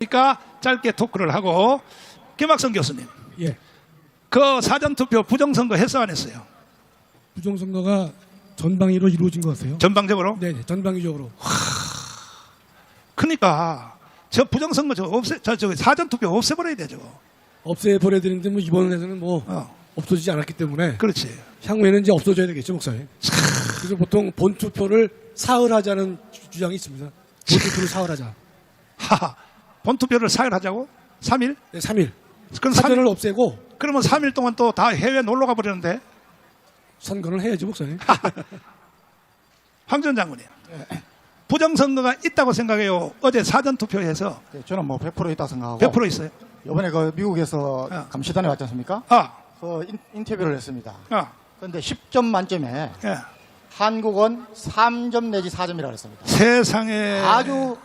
그러니까 짧게 토크를 하고 김학성 교수님 예. 그 사전 투표 부정 선거 했어 안 했어요? 부정 선거가 전방위로 이루어진 것 같아요. 전방적으로? 네, 네, 전방위적으로. 그러니까 저 부정 선거 저 없애 저 저기 사전 투표 없애 버려야 되죠. 없애 버려야 되는데 뭐 이번에는 뭐 어, 없어지지 않았기 때문에 그렇지. 향후에는 이제 없어져야 되겠죠, 목사님. 그래서 보통 본 투표를 사흘 하자는 주- 주장이 있습니다. 본 투표를 사흘 하자. 하하. 본투표를 사흘하자고? 3일? 네, 3일. 그럼 사전을 3일, 없애고 그러면 3일 동안 또 다 해외 놀러 가버리는데 선거를 해야죠, 목사님. 황 전 장군님 부정선거가 있다고 생각해요. 어제 사전 투표해서 네, 저는 뭐 100% 있다 생각하고 100% 있어요. 이번에 그 미국에서 어. 감시단에 왔지 않습니까? 아, 그 인, 인터뷰를 했습니다. 아, 그런데 10점 만점에 예. 한국은 3점 내지 4점이라고 했습니다. 세상에 아주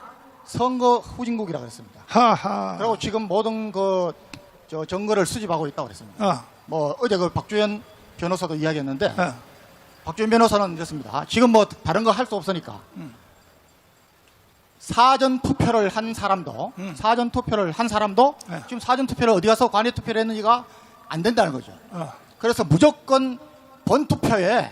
선거 후진국이라고 했습니다. 하하. 그리고 지금 모든 그 저 정거를 수집하고 있다고 그랬습니다. 아, 뭐 어제 그 박주현 변호사도 이야기했는데 아, 박주현 변호사는 이렇습니다. 지금 뭐 다른 거 할 수 없으니까 음. 사전 투표를 한 사람도 음. 사전 투표를 한 사람도 네. 지금 사전 투표를 어디 가서 관외 투표를 했는지가 안 된다는 거죠. 아. 그래서 무조건 본 투표에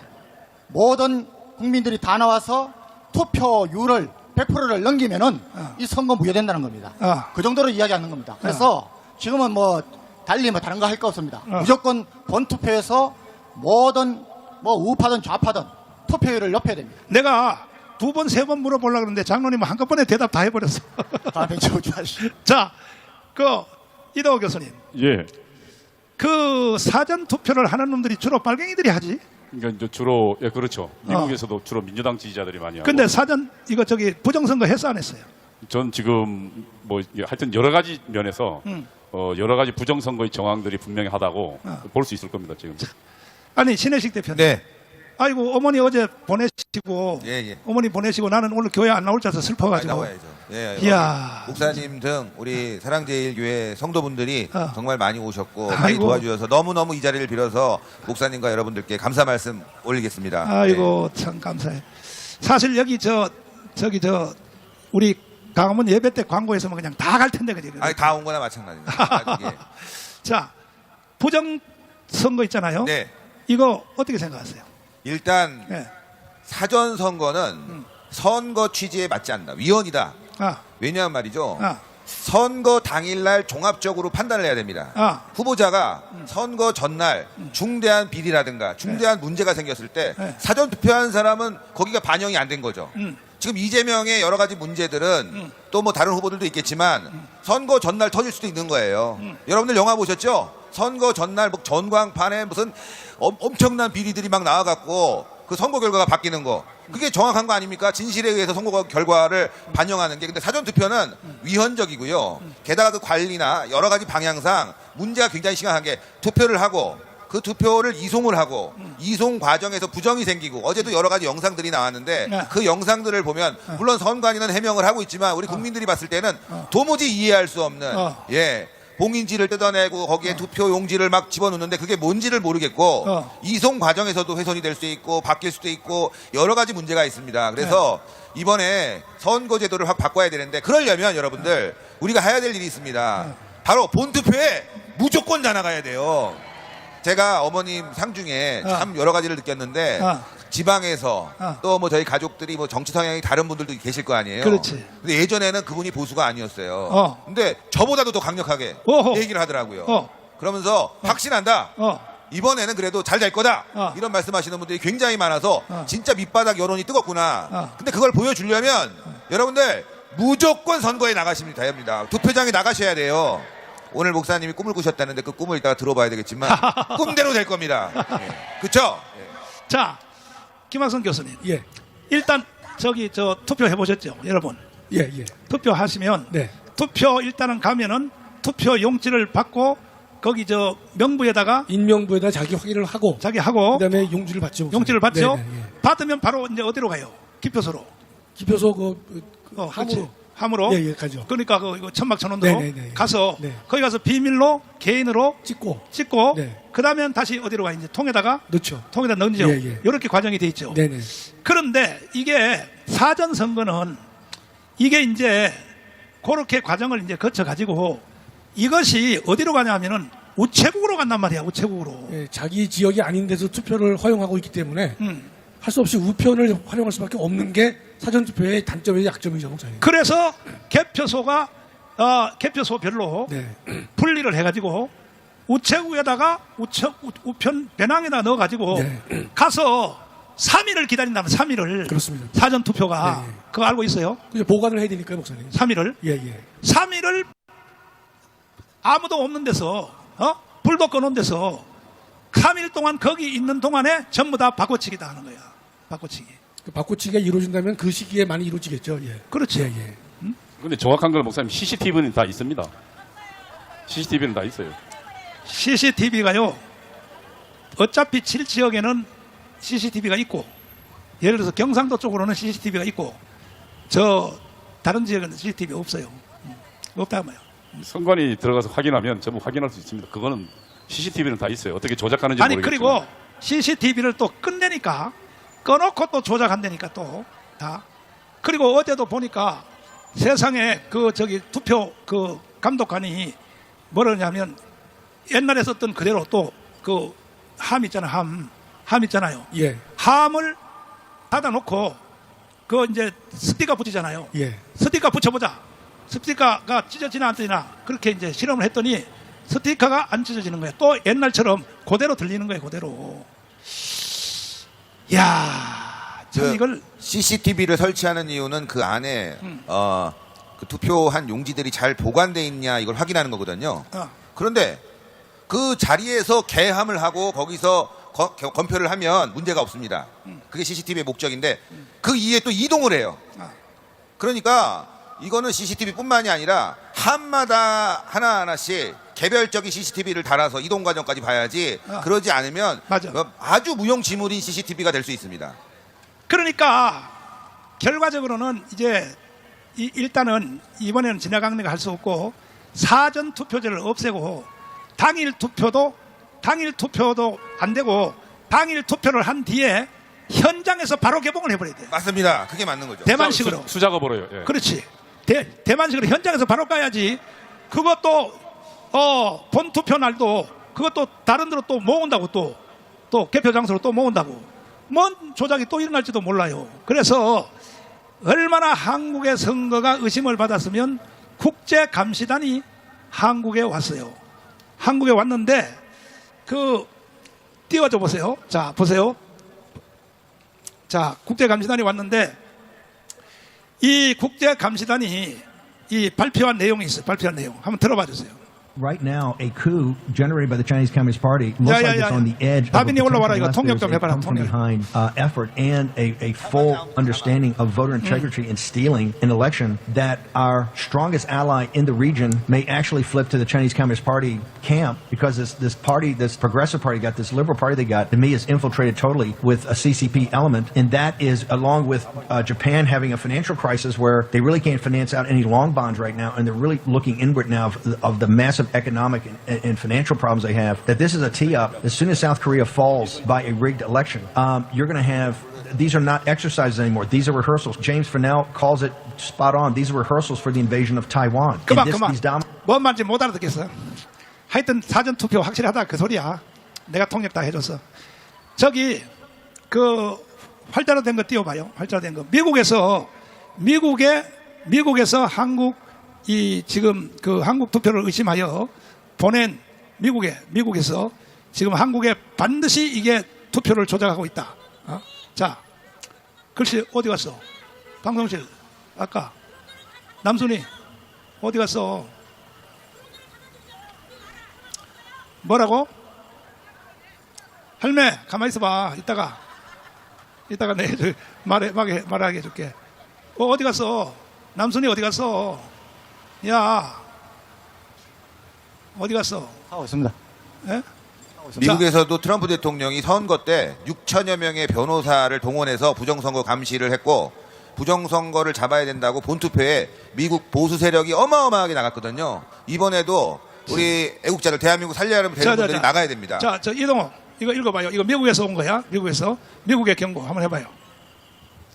모든 국민들이 다 나와서 투표율을 100%를 넘기면은 어. 이 선거 무효된다는 겁니다. 아. 그 정도로 이야기하는 겁니다. 그래서 지금은 뭐 달리 뭐 다른 거 할 거 없습니다. 어. 무조건 본 투표에서 모든 뭐 우파든 좌파든 투표율을 높여야 됩니다. 내가 두 번, 세 번 물어보려고 그러는데 장로님은 한꺼번에 대답 다 해버렸어. 다음에 조주하시. 자, 그, 이동호 교수님. 예. 그 사전 투표를 하는 놈들이 주로 빨갱이들이 하지. 그러니까 이제 주로 예 그렇죠. 미국에서도 주로 민주당 지지자들이 많이 하고. 근데 사전, 이거 저기 부정선거 했어 안 했어요? 전 지금 뭐 이게 하여튼 여러 가지 면에서 음. 어, 여러 가지 부정 선거의 정황들이 분명히 하다고 어. 볼수 있을 겁니다 지금. 아니, 신혜식 대표님. 네. 아이고, 어머니 어제 보내 시고. 예, 예. 어머니 보내시고 나는 오늘 교회 안 나올 줄 알아서 슬퍼가지고. 나와야죠. 예, 이야. 목사님 등 우리 사랑제일교회 성도분들이 어. 정말 많이 오셨고 많이 아이고. 도와주셔서 너무너무 이 자리를 빌어서 목사님과 여러분들께 감사 말씀 올리겠습니다. 아이고 참 감사해. 사실 여기 저 저기 저 우리 강화문 예배 때 광고에서만 그냥 다 갈 텐데 그지? 네. 아니 다온 거나 마찬가지입니다. 예. 자 부정 선거 있잖아요. 네. 이거 어떻게 생각하세요? 일단 예. 사전 선거는 음. 선거 취지에 맞지 않는다. 위헌이다. 아, 왜냐하면 말이죠. 아, 선거 당일날 종합적으로 판단을 해야 됩니다. 아. 후보자가 선거 전날 중대한 비리라든가 중대한 문제가 생겼을 때 네. 사전 투표한 사람은 거기가 반영이 안 된 거죠. 음. 지금 이재명의 여러 가지 문제들은 또 뭐 다른 후보들도 있겠지만 선거 전날 터질 수도 있는 거예요. 여러분들 영화 보셨죠? 선거 전날 뭐 전광판에 무슨 엄, 엄청난 비리들이 막 나와갖고 그 선거 결과가 바뀌는 거 그게 정확한 거 아닙니까? 진실에 의해서 선거 결과를 반영하는 게 근데 사전 투표는 위헌적이고요. 게다가 그 관리나 여러 가지 방향상 문제가 굉장히 심각한 게 투표를 하고 그 투표를 이송을 하고 이송 과정에서 부정이 생기고 어제도 여러 가지 영상들이 나왔는데 네. 그 영상들을 보면 물론 선관위는 해명을 하고 있지만 우리 국민들이 봤을 때는 도무지 이해할 수 없는 어. 예 봉인지를 뜯어내고 거기에 투표 용지를 막 집어넣는데 그게 뭔지를 모르겠고 어. 이송 과정에서도 훼손이 될 수 있고 바뀔 수도 있고 여러 가지 문제가 있습니다. 그래서 네. 이번에 선거제도를 확 바꿔야 되는데 그러려면 여러분들 우리가 해야 될 일이 있습니다. 바로 본투표에 무조건 다 나가야 돼요. 제가 어머님 상 중에 어. 참 여러 가지를 느꼈는데 어. 지방에서 어. 또 뭐 저희 가족들이 뭐 정치 성향이 다른 분들도 계실 거 아니에요. 그렇지. 근데 예전에는 그분이 보수가 아니었어요. 어. 근데 저보다도 더 강력하게 어허. 얘기를 하더라고요. 어. 그러면서 확신한다. 어, 이번에는 그래도 잘 될 거다. 어. 이런 말씀하시는 분들이 굉장히 많아서 어. 진짜 밑바닥 여론이 뜨겁구나. 어. 근데 그걸 보여주려면 여러분들 무조건 선거에 나가시면 됩니다. 투표장에 나가셔야 돼요. 오늘 목사님이 꿈을 꾸셨다는데 그 꿈을 이따가 들어봐야 되겠지만 꿈대로 될 겁니다. 예. 그쵸? 자 김학성 교수님 예. 일단 저기 저 투표 해 보셨죠, 여러분? 예, 예. 투표하시면 네. 투표 일단은 가면은 투표 용지를 받고 거기 저 명부에다가 인명부에다 자기 확인을 하고 자기 하고 그다음에 용지를 받죠. 용지를 받죠. 네, 네, 예. 받으면 바로 이제 어디로 가요? 기표소로. 기표소 그 어, 함으로. 함으로. 예, 예, 가죠. 그러니까 그 이거 천막 천원으로 네, 네, 네. 가서 네. 거기 가서 비밀로 개인으로 찍고 찍고 네. 그다음엔 다시 어디로 가 이제 통에다가 넣죠. 통에다 넣죠. 예, 예. 이렇게 과정이 돼 있죠. 네 네. 그런데 이게 사전 선거는 이게 이제 그렇게 과정을 이제 거쳐 가지고 이것이 어디로 가냐면은 우체국으로 간단 말이야 우체국으로. 예, 자기 지역이 아닌 데서 투표를 허용하고 있기 때문에 음. 할 수 없이 우편을 활용할 수밖에 없는 게 사전투표의 단점이자 약점이죠, 목사님. 그래서 개표소가 어, 개표소별로 네. 분리를 해가지고 우체국에다가 우체, 우, 우편 배낭에다 넣어가지고 네. 가서 3일을 기다린다면 3일을 그렇습니다. 사전 투표가 네, 네. 그거 알고 있어요? 보관을 해야 되니까요, 목사님. 3일을 예, 예. 3일을 아무도 없는 데서 어? 불도 꺼놓은 데서 3일 동안 거기 있는 동안에 전부 다 바꿔치기다 하는 거야. 바꿔치기. 그 바꾸치기가 이루어진다면 그 시기에 많이 이루어지겠죠, 예. 그렇지. 예, 예. 근데 정확한 걸 목사님 CCTV는 다 있습니다. CCTV는 다 있어요. CCTV가요. 어차피 7 지역에는 CCTV가 있고 예를 들어서 경상도 쪽으로는 CCTV가 있고 저 다른 지역에는 CCTV 없어요. 음, 없다고 말이에요. 선관위 들어가서 확인하면 전부 확인할 수 있습니다. 그거는 CCTV는 다 있어요. 어떻게 조작하는지 아니 모르겠지만. 그리고 CCTV를 또 끝내니까 꺼놓고 또 조작한다니까 또 다. 그리고 어제도 보니까 세상에 그 저기 투표 그 감독관이 뭐라냐면 옛날에 썼던 그대로 또 그 함 있잖아 함. 함 있잖아요. 예, 함을 닫아놓고 그 이제 스티커 붙이잖아요. 예. 스티커 붙여보자. 스티커가 찢어지나 안 찢어지나 그렇게 이제 실험을 했더니 스티커가 안 찢어지는 거예요. 또 옛날처럼 그대로 들리는 거예요. 그대로. 야, 참 그 이걸 CCTV를 설치하는 이유는 그 안에 음. 어, 그 투표한 용지들이 잘 보관돼 있냐 이걸 확인하는 거거든요. 어, 그런데 그 자리에서 개함을 하고 거기서 거- 겨- 검표를 하면 문제가 없습니다. 그게 CCTV의 목적인데 그 이후에 또 이동을 해요. 아. 그러니까 이거는 CCTV뿐만이 아니라 함마다 하나 하나씩 개별적인 CCTV를 달아서 이동 과정까지 봐야지 아. 그러지 않으면 맞아. 어, 아주 무용지물인 CCTV가 될 수 있습니다. 그러니까 결과적으로는 이제 이- 일단은 이번에는 지나강래가 할 수 없고 사전 투표제를 없애고 당일 투표도 당일 투표도 안 되고 당일 투표를 한 뒤에 현장에서 바로 개봉을 해버려야 돼. 맞습니다. 그게 맞는 거죠. 대만식으로. 수, 수작업으로요. 예. 그렇지. 대, 대만식으로 현장에서 바로 가야지. 그것도 어, 본 투표 날도 그것도 다른 데로 또 모은다고 또 또 개표 장소로 또 모은다고. 뭔 조작이 또 일어날지도 몰라요. 그래서 얼마나 한국의 선거가 의심을 받았으면 국제 감시단이 한국에 왔어요. 한국에 왔는데 그 띄워줘 보세요. 자, 보세요. 자, 국제 감시단이 왔는데 이 국제 감시단이 이 발표한 내용이 있어요. 발표한 내용. 한번 들어봐 주세요. right now a coup generated by the Chinese Communist Party looks yeah, yeah, like yeah, it's on the edge of a potential come from behind uh, effort and a, a full understanding of voter hmm. integrity and stealing an election that our strongest ally in the region may actually flip to the Chinese Communist Party camp because this, this party, this progressive party got, this liberal party they got, to me is infiltrated totally with a CCP element. And that is along with uh, Japan having a financial crisis where they really can't finance out any long bonds right now. And they're really looking inward now of, of the massive economic and, and financial problems they have. That this is a tee up. As soon as South Korea falls by a rigged election, um, you're going to have these are not exercises anymore. These are rehearsals. James Fennell calls it spot on. These are rehearsals for the invasion of Taiwan. 그만 this- 그만. dom- 뭔 말인지 못 알아듣겠어. 하여튼 사전 투표 확실하다 그 소리야. 내가 통역 다 해줬어. 저기 그 활자로 된 거 띄워봐요. 활자로 된 거. 미국에서 미국에 미국에서 한국 이 지금 그 한국 투표를 의심하여 보낸 미국에 미국에서 지금 한국에 반드시 이게 투표를 조작하고 있다. 어? 자, 글씨 어디 갔어? 방송실 아까 남순이 어디 갔어? 뭐라고? 할매 가만히 있어봐 이따가 이따가 내 저- 말해 말해 말하게 해줄게 어, 어디 갔어 남순이 어디 갔어 야 어디 갔어 하고 있습니다. 예? 미국에서도 트럼프 대통령이 선거 때 6천여 명의 변호사를 동원해서 부정선거 감시를 했고 부정선거를 잡아야 된다고 본투표에 미국 보수 세력이 어마어마하게 나갔거든요. 이번에도 우리 애국자들 대한민국 살려야 하는 자, 자, 분들이 자. 나가야 됩니다. 자, 저 이동호 이거 읽어봐요 이거 미국에서 온 거야 미국에서 미국의 경고 한번 해봐요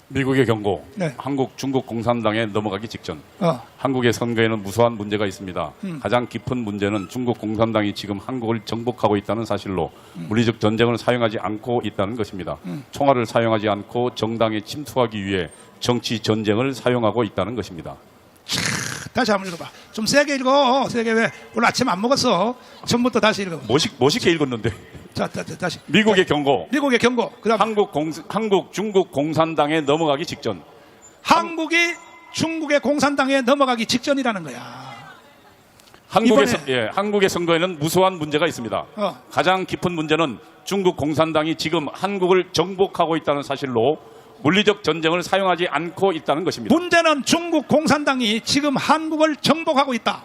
미국의 경고, 네. 한국 중국 공산당에 넘어가기 직전 어. 한국의 선거에는 무수한 문제가 있습니다. 가장 깊은 문제는 중국 공산당이 지금 한국을 정복하고 있다는 사실로 물리적 전쟁을 사용하지 않고 있다는 것입니다. 총알을 사용하지 않고 정당에 침투하기 위해 정치 전쟁을 사용하고 있다는 것입니다. 다시 한번 읽어봐. 좀 세게 읽어. 세게 왜? 오늘 아침 안 먹었어. 처음부터 다시 읽어. 멋있, 멋있게 읽었는데 자, 자, 자, 다시. 미국의 경고, 미국의 경고. 그다음 한국 공, 한국 중국 공산당에 넘어가기 직전 한국이 중국의 공산당에 넘어가기 직전이라는 거야. 한국의, 선- 예, 한국의 선거에는 무수한 문제가 있습니다. 어. 가장 깊은 문제는 중국 공산당이 지금 한국을 정복하고 있다는 사실로 물리적 전쟁을 사용하지 않고 있다는 것입니다. 문제는 중국 공산당이 지금 한국을 정복하고 있다.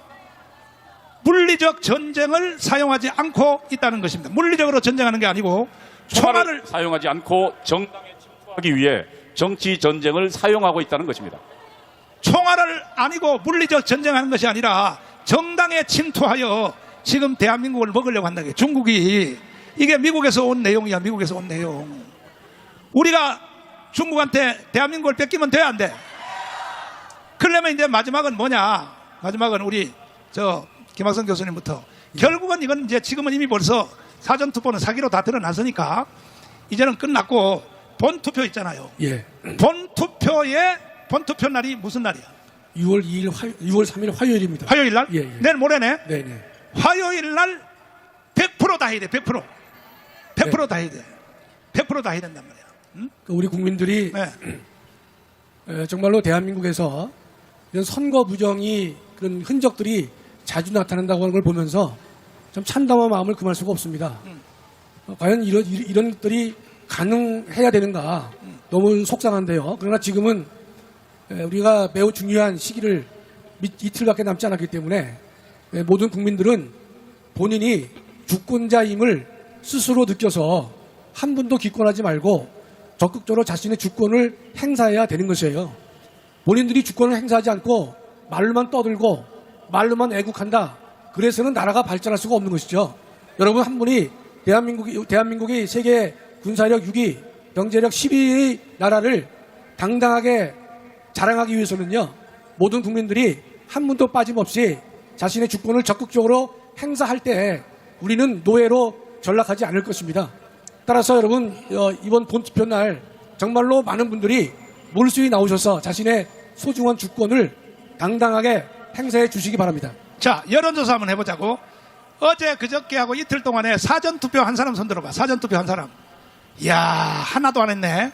물리적 전쟁을 사용하지 않고 있다는 것입니다. 물리적으로 전쟁하는 게 아니고 총알을 총알을 사용하지 않고 정당에 침투하기 위해 정치 전쟁을 사용하고 있다는 것입니다. 총알을 아니고 물리적 전쟁하는 것이 아니라 정당에 침투하여 지금 대한민국을 먹으려고 한다. 게 중국이 이게 미국에서 온 내용이야. 미국에서 온 내용. 우리가 중국한테 대한민국을 뺏기면 돼 안 돼? 그러려면 이제 마지막은 뭐냐? 마지막은 우리 저 김학성 교수님부터 결국은 이건 이제 지금은 이미 벌써 사전 투표는 사기로 다 드러났으니까 이제는 끝났고 본 투표 있잖아요. 예. 본 투표의 본 투표 날이 무슨 날이야? 6월 2일 화 6월 3일 화요일입니다. 화요일 날? 예, 예. 내일 모레네. 네, 네. 화요일 날 100%다 해야 돼. 100%. 100%다 해야 돼. 100%다 해야 된단 말이야. 그 우리 국민들이 네. 에, 정말로 대한민국에서 이런 선거 부정이 그런 흔적들이 자주 나타난다고 하는 걸 보면서 좀 참담한 마음을 금할 수가 없습니다. 어, 과연 이런, 이- 이런 것들이 가능해야 되는가 너무 속상한데요. 그러나 지금은 에, 우리가 매우 중요한 시기를 미- 이틀밖에 남지 않았기 때문에 에, 모든 국민들은 본인이 주권자임을 스스로 느껴서 한 분도 기권하지 말고 적극적으로 자신의 주권을 행사해야 되는 것이에요. 본인들이 주권을 행사하지 않고 말로만 떠들고 말로만 애국한다. 그래서는 나라가 발전할 수가 없는 것이죠. 여러분 한 분이 대한민국이 대한민국이 세계 군사력 6위, 경제력 10위의 나라를 당당하게 자랑하기 위해서는요. 모든 국민들이 한 분도 빠짐없이 자신의 주권을 적극적으로 행사할 때 우리는 노예로 전락하지 않을 것입니다. 따라서 여러분 어, 이번 본투표 날 정말로 많은 분들이 몰수히 나오셔서 자신의 소중한 주권을 당당하게 행사해 주시기 바랍니다. 자, 여론조사 한번 해보자고. 어제 그저께 하고 이틀 동안에 사전투표 한 사람 손 들어봐. 사전투표 한 사람. 이야, 하나도 안 했네.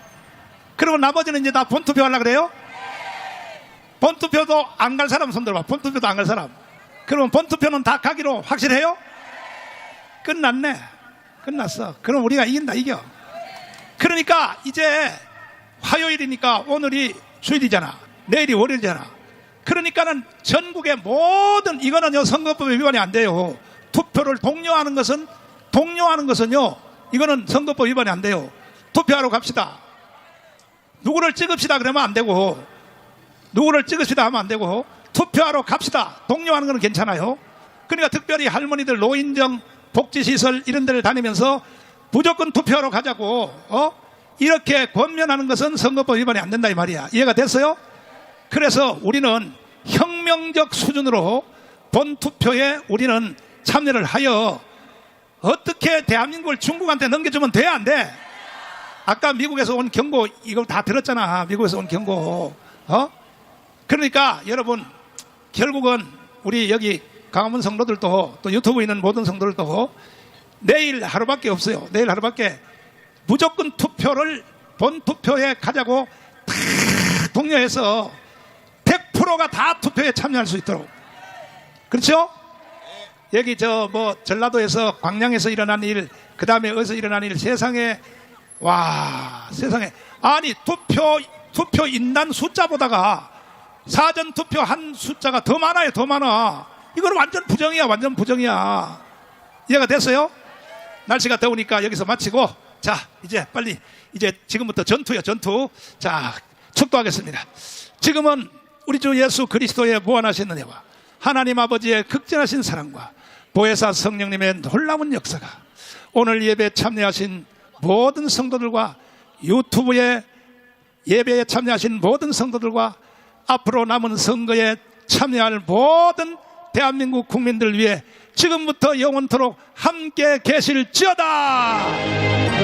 그리고 나머지는 이제 다 본투표 하려고 그래요? 본투표도 안 갈 사람 손 들어봐. 본투표도 안 갈 사람. 그러면 본투표는 다 가기로 확실해요? 끝났네. 끝났어. 그럼 우리가 이긴다, 이겨. 그러니까 이제 화요일이니까 오늘이 수요일이잖아. 내일이 월요일이잖아. 그러니까는 전국의 모든 이거는요 선거법 위반이 안 돼요. 투표를 독려하는 것은 독려하는 것은요 이거는 선거법 위반이 안 돼요. 투표하러 갑시다. 누구를 찍읍시다 그러면 안 되고 누구를 찍읍시다 하면 안 되고 투표하러 갑시다. 독려하는 거는 괜찮아요. 그러니까 특별히 할머니들 노인정 복지시설 이런 데를 다니면서 무조건 투표하러 가자고 어 이렇게 권면하는 것은 선거법 위반이 안 된다 이 말이야. 이해가 됐어요? 그래서 우리는 혁명적 수준으로 본 투표에 우리는 참여를 하여 어떻게 대한민국을 중국한테 넘겨주면 돼 안 돼? 아까 미국에서 온 경고 이걸 다 들었잖아. 미국에서 온 경고. 어? 그러니까 여러분 결국은 우리 여기 강화문 성도들도 또 유튜브에 있는 모든 성도들도 내일 하루밖에 없어요. 내일 하루밖에 무조건 투표를 본 투표에 가자고 다 독려해서 100%가 다 투표에 참여할 수 있도록. 그렇죠? 여기 저 뭐 전라도에서 광양에서 일어난 일, 그 다음에 어디서 일어난 일, 세상에 와 세상에 아니 투표 투표 인단 숫자보다가 사전 투표 한 숫자가 더 많아요, 더 많아. 이거는 완전 부정이야, 완전 부정이야. 이해가 됐어요? 날씨가 더우니까 여기서 마치고 자 이제 빨리 이제 지금부터 전투요 전투 자 축도하겠습니다 지금은 우리 주 예수 그리스도의 무한하신 은혜와 하나님 아버지의 극진하신 사랑과 보혜사 성령님의 놀라운 역사가 오늘 예배 참여하신 모든 성도들과 유튜브에 예배에 참여하신 모든 성도들과 앞으로 남은 선거에 참여할 모든 대한민국 국민들 위해 지금부터 영원토록 함께 계실지어다.